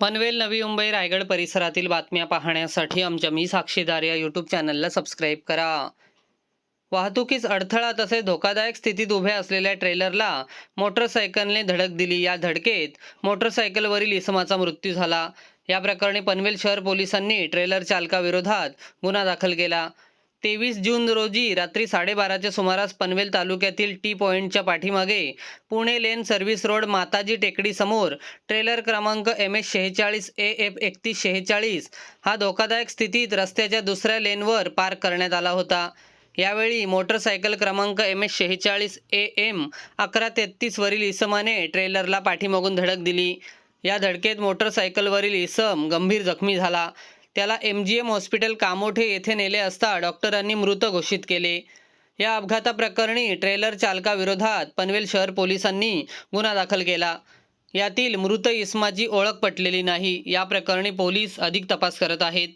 पनवेल नवी मुंबई रायगड परिसरातील बातम्या पाहण्यासाठी आमच्या मी साक्षीदार या यूट्यूब चॅनलला सबस्क्राईब करा. वाहतुकीस अडथळा तसेच धोकादायक स्थितीत उभ्या असलेल्या ट्रेलरला मोटरसायकलने धडक दिली या धडकेत मोटरसायकलवरील इसमाचा मृत्यू झाला. या प्रकरणी पनवेल शहर पोलिसांनी ट्रेलर चालकाविरोधात गुन्हा दाखल केला. तेवीस जून रोजी रात्री साडेबाराच्या सुमारास पनवेल तालुक्यातील टी पॉईंटच्या पाठीमागे पुणे लेन सर्व्हिस रोड माताजी टेकडी समोर ट्रेलर क्रमांक एम एस शेहेचाळीस ए एफ एकतीस शेहेचाळीस हा धोकादायक स्थितीत रस्त्याच्या दुसऱ्या लेनवर पार्क करण्यात आला होता. यावेळी मोटरसायकल क्रमांक एम एस शेहेचाळीस ए एम अकरा तेहतीसवरील इसमाने ट्रेलरला पाठीमागून धडक दिली. या धडकेत मोटरसायकलवरील इसम गंभीर जखमी झाला. त्याला M G M hospital Kamothe येथे नेले असता डॉक्टरांनी मृत घोषित केले. या अपघाताप्रकरणी ट्रेलर चालकाविरोधात पनवेल शहर पोलिसांनी गुन्हा दाखल केला. यातील मृत इसमाची ओळख पटलेली नाही. या प्रकरणी पोलीस अधिक तपास करत आहेत.